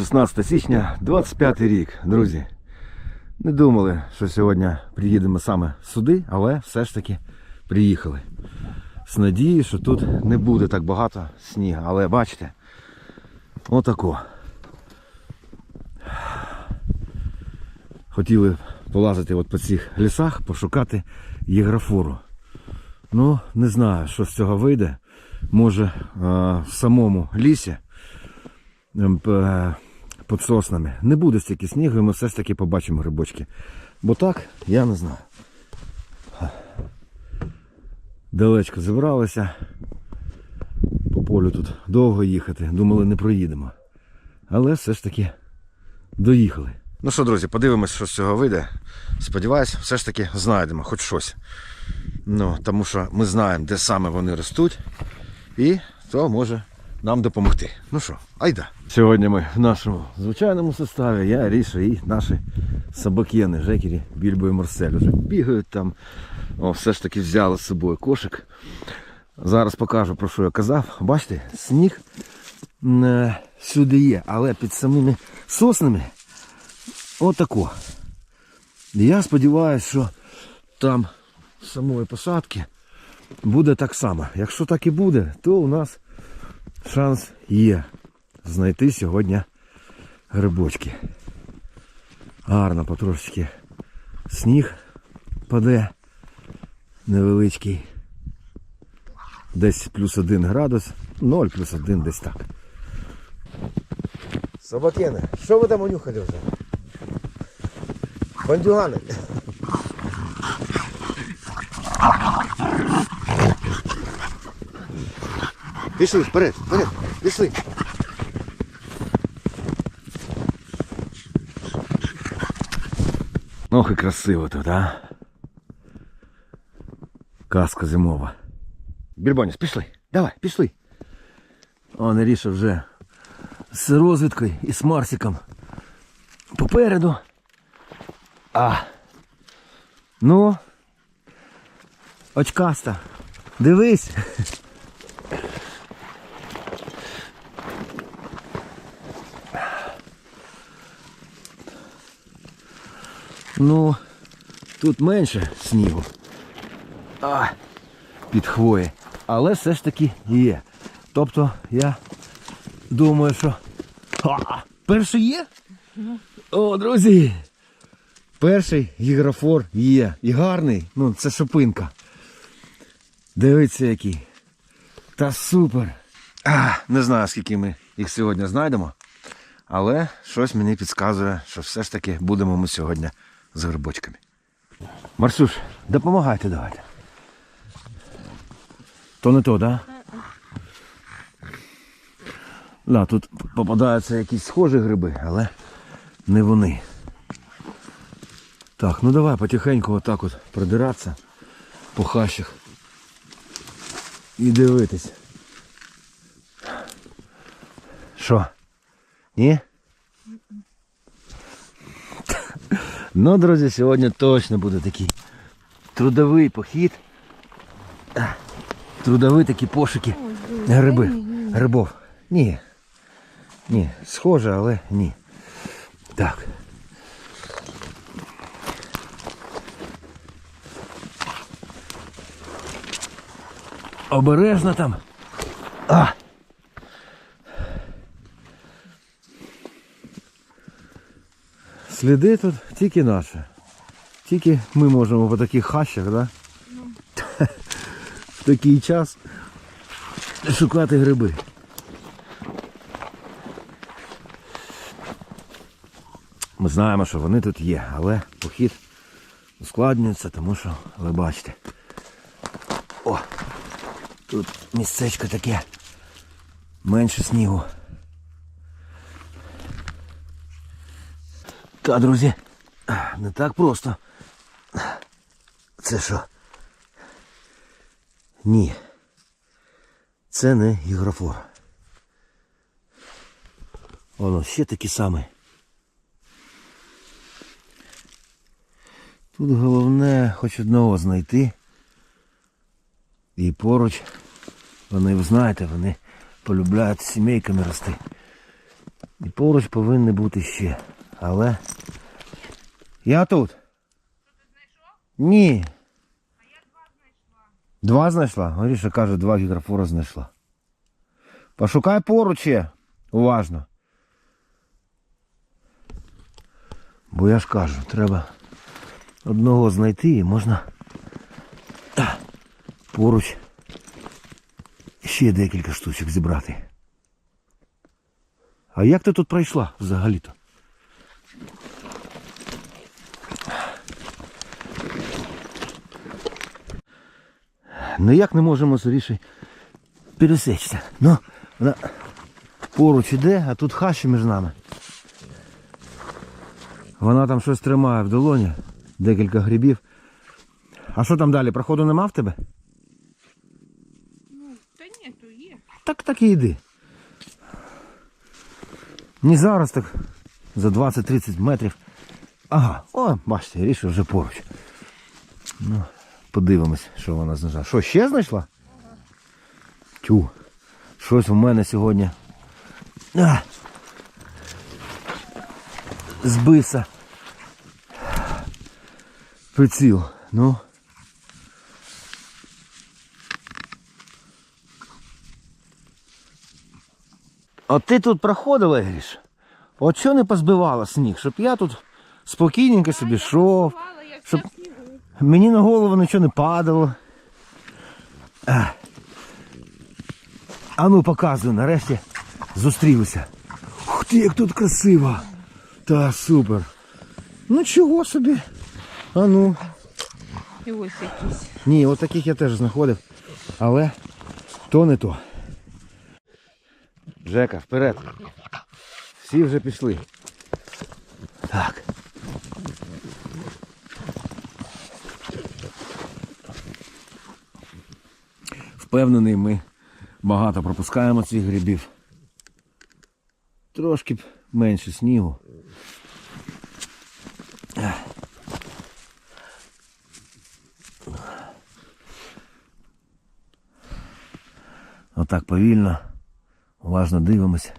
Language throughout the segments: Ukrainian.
16 січня, 25 рік, друзі. Не думали, що сьогодні приїдемо саме сюди, але все ж таки приїхали. З надією, що тут не буде так багато снігу. Але бачите, отако. Хотіли полазити от по цих лісах, пошукати єграфору. Ну, не знаю, що з цього вийде. Може, в самому лісі ем, під соснами не буде стільки снігу, і ми все ж таки побачимо грибочки. Бо так, я не знаю. Далечко зібралися. По полю тут довго їхати. Думали, не проїдемо. Але все ж таки доїхали. Ну що, друзі, подивимось, що з цього вийде. Сподіваюсь, все ж таки знайдемо хоч щось. Ну, тому що ми знаємо, де саме вони ростуть, і то може нам допомогти. Ну що, айда. Сьогодні ми в нашому звичайному составі, я, Ріша і наші собакени, Жекері, Більбо і Марсель. Вже бігають там. О, все ж таки взяли з собою кошик. Зараз покажу, про що я казав. Бачите, сніг м, е, сюди є, але під самими соснами отако. Я сподіваюся, що там з самої посадки буде так само. Якщо так і буде, то у нас шанс є знайти сьогодні грибочки. Гарно потрошечки сніг паде невеличкий. Десь плюс один градус, 0 плюс один десь так. Собакени, що ви там унюхали вже? Бандюгани. Пішли, вперед, вперед, пішли. Ох і красиво тут, а? Казка зимова. Більбоніс, пішли. Давай, пішли. Он Ріша вже з розвідкою і з Марсиком попереду. А. Ну. Очкаста. Дивись. Ну, тут менше снігу. А, під хвої. Але все ж таки є. Тобто я думаю, що. А, перший є? О, друзі! Перший гіграфор є. І гарний. Ну, це шопинка. Дивіться який. Та супер. А, не знаю, скільки ми їх сьогодні знайдемо. Але щось мені підказує, що все ж таки будемо ми сьогодні з грибочками. Марсюш, допомагайте давайте. То не то, да? Да, тут попадаються якісь схожі гриби, але не вони. Так, ну давай потихеньку отак от продиратися по хащах. І дивитись. Що? Ні? Ну, друзі, сьогодні точно буде такий трудовий похід. А, Трудові такі пошуки. Гриби. Грибов. Ні. Ні, схоже, але ні. Так. Обережно там. А! Сліди тут тільки наші. Тільки ми можемо по таких хащах, да? в такий час шукати гриби. Ми знаємо, що вони тут є, але похід ускладнюється, тому що, ви бачите. О! Тут місцечко таке. Менше снігу. Та, друзі, не так просто. Це що? Ні. Це не гігрофор. Воно ще такі самі. Тут головне хоч одного знайти. І поруч вони, ви знаєте, вони полюбляють сімейками рости. І Поруч повинні бути ще. Але. Я тут. Ні. А я Два знайшла? Два знайшла? Горіша каже, два гіграфора знайшла. Пошукай поруч ще. Уважно. Бо я ж кажу, треба одного знайти і можна поруч ще декілька штучок зібрати. А як ти тут пройшла взагалі-то? Ніяк не можемо з Рішею пересечься. Ну, вона поруч іде, а тут хащі між нами. Вона там щось тримає в долоні, декілька грибів. А що там далі? Проходу нема в тебе? Ну, та ні, то є. Так так і йди. Не зараз, так за 20-30 метрів. Ага, о, бачите, Ріша вже поруч. Ну, подивимось, що вона знайшла. Що, ще знайшла? Тю. Щось у мене сьогодні. А! Збився. Приціл. Ну. От ти тут проходила, Гріш? От що не позбивала сніг, щоб я тут спокійненько собі йшов, щоб. Мені на голову нічого не падало. А, а ну показуй, нарешті зустрілися. Ух ти, як тут красиво. Та супер. Ну чого собі? А ну. І ось якісь. Ні, от таких я теж знаходив. Але то не то. Жека, вперед. Всі вже пішли. Так. Впевнений, ми багато пропускаємо цих грибів. Трошки менше снігу. Отак повільно, уважно дивимося.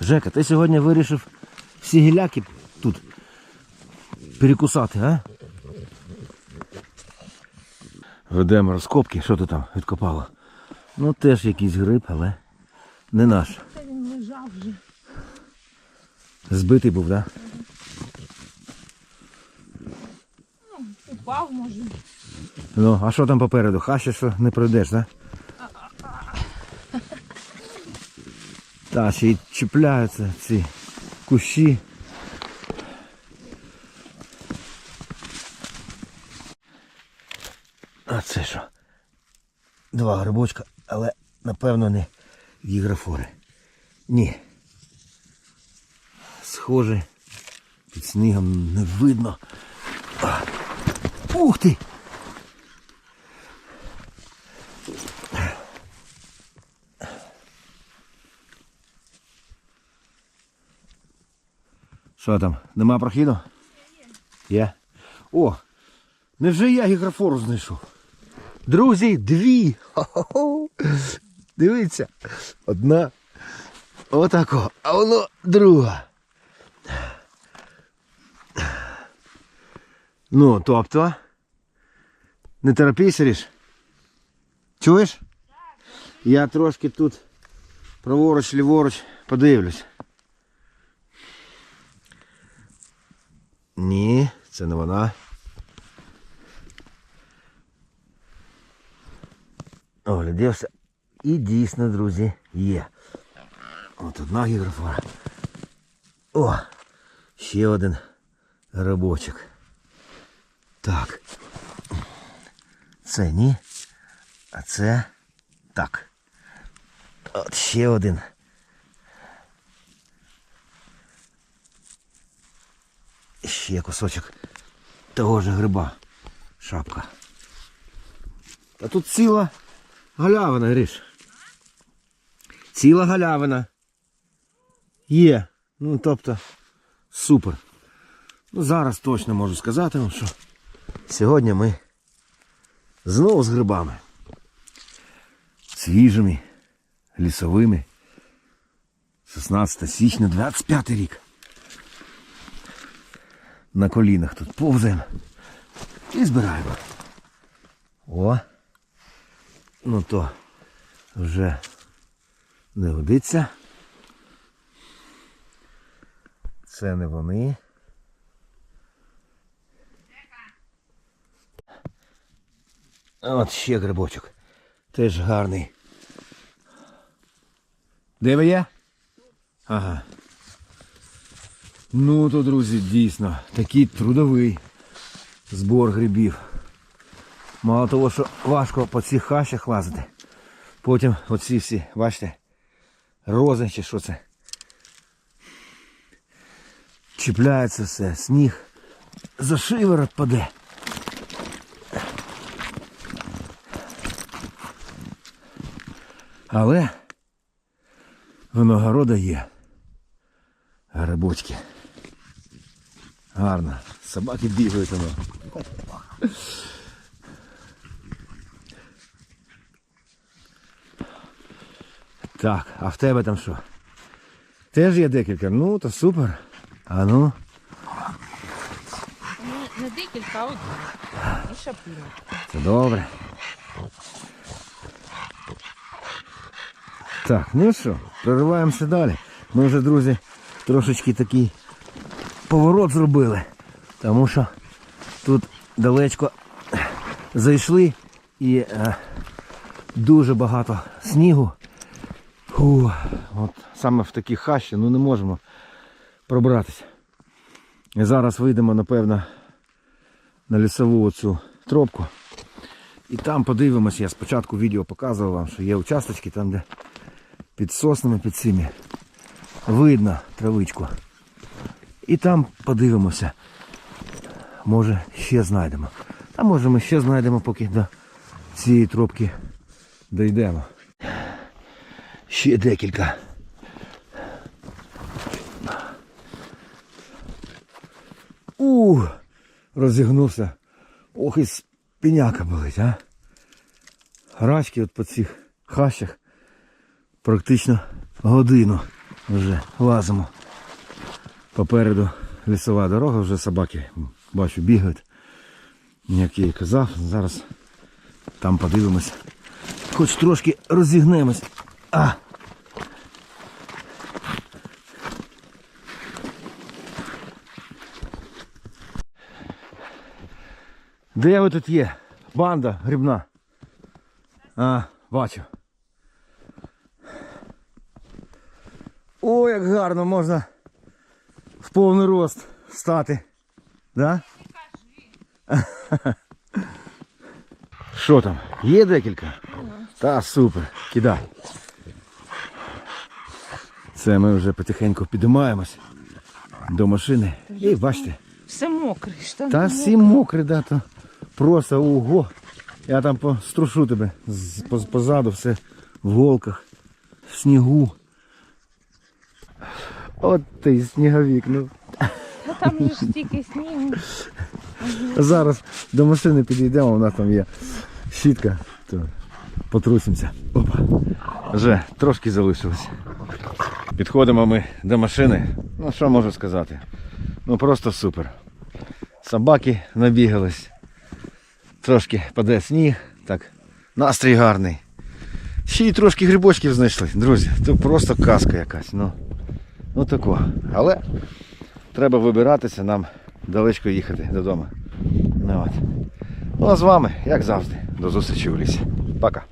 Жека, ти сьогодні вирішив всі гіляки тут перекусати, а? Ведемо розкопки, що ти там відкопала? Ну теж якийсь гриб, але не наш. Він лежав вже. Збитий був, так? Да? Упав, може. Ну, а що там попереду? Хаща, що не пройдеш, так? Та, ще й чіпляються ці кущі. А це що? Два грибочка, але напевно не гіграфори. Ні. Схоже, під снігом не видно. Ух ти! Що там? Нема прохіду? Є. О! Невже я гіграфору знайшов? Друзі, дві! Хо-хо-хо! Дивіться. Одна. Отако. А воно друга. Ну, тобто. Не терапійся, Ріш? Чуєш? Я трошки тут праворуч, ліворуч подивлюсь. Ні, це не вона. Оглядівся. І дійсно, друзі, є. От одна гіграфора. О! Ще один грибочок. Так. Це ні. А це так. От ще один. Ще кусочок того ж гриба. Шапка. А тут ціла галявина, Гриш. Ціла галявина. Є. Ну, тобто, супер. Ну, зараз точно можу сказати вам, що сьогодні ми Знову з грибами. Свіжими, лісовими. 16 січня, 25 рік. На колінах тут повзаємо і збираємо. О! Ну то вже не годиться. Це не вони. От ще грибочок. Теж гарний. Де ви є? Ага. Ну то, друзі, дійсно, такий трудовий збор грибів. Мало того, що важко по цих хащах лазити. Потім оці всі, бачите, рози чи що це. Чіпляється все, сніг за шиворот паде. Але виногорода є. Грибочки. Гарно. Собаки бігають воно. Так, а в тебе там що? Теж є декілька. Ну, то супер. А ну. Не, не декілька, а один. І шапина. Це добре. Так, ну що, прориваємося далі. Ми вже, друзі, трошечки такий поворот зробили. Тому що тут далечко зайшли і е, дуже багато снігу. Фу, от саме в такі хащі ну не можемо пробратися. І зараз вийдемо, напевно, на лісову оцю тропку. І там подивимось, я спочатку відео показував вам, що є участочки там, де під соснами, під цими видно травичку. І там подивимося. Може ще знайдемо. А може ми ще знайдемо, поки до цієї тропки дійдемо. Ще декілька. У, розігнувся. Ох, і спіняка болить, а? Рачки от по цих хащах практично годину вже лазимо. Попереду лісова дорога, вже собаки бачу бігають. Як я і казав, зараз там подивимось. Хоч трошки розігнемось. А! Де ви тут є? Банда грибна. А, бачу. О, як гарно можна в повний рост стати. Да? Що там? Є декілька? Та супер. Кидай. Це ми вже потихеньку підіймаємось до машини. І бачите. Все мокре, штани. Та всі мокрі, да, то просто ого. Я там пострушу тебе позаду, все в голках, в снігу. От ти сніговік, ну. Ну там же ж стільки снігу. Зараз до машини підійдемо, у нас там є щітка, то потрусимося. Опа. Вже трошки залишилось. Підходимо ми до машини. Ну що можу сказати? Ну просто супер. Собаки набігались. Трошки паде сніг, так, настрій гарний. Ще й трошки грибочків знайшли, друзі. Це просто казка якась. Ну, ну тако. Але треба вибиратися, нам далечко їхати додому. Ну, от. ну а з вами, як завжди, до зустрічі в лісі. Пока.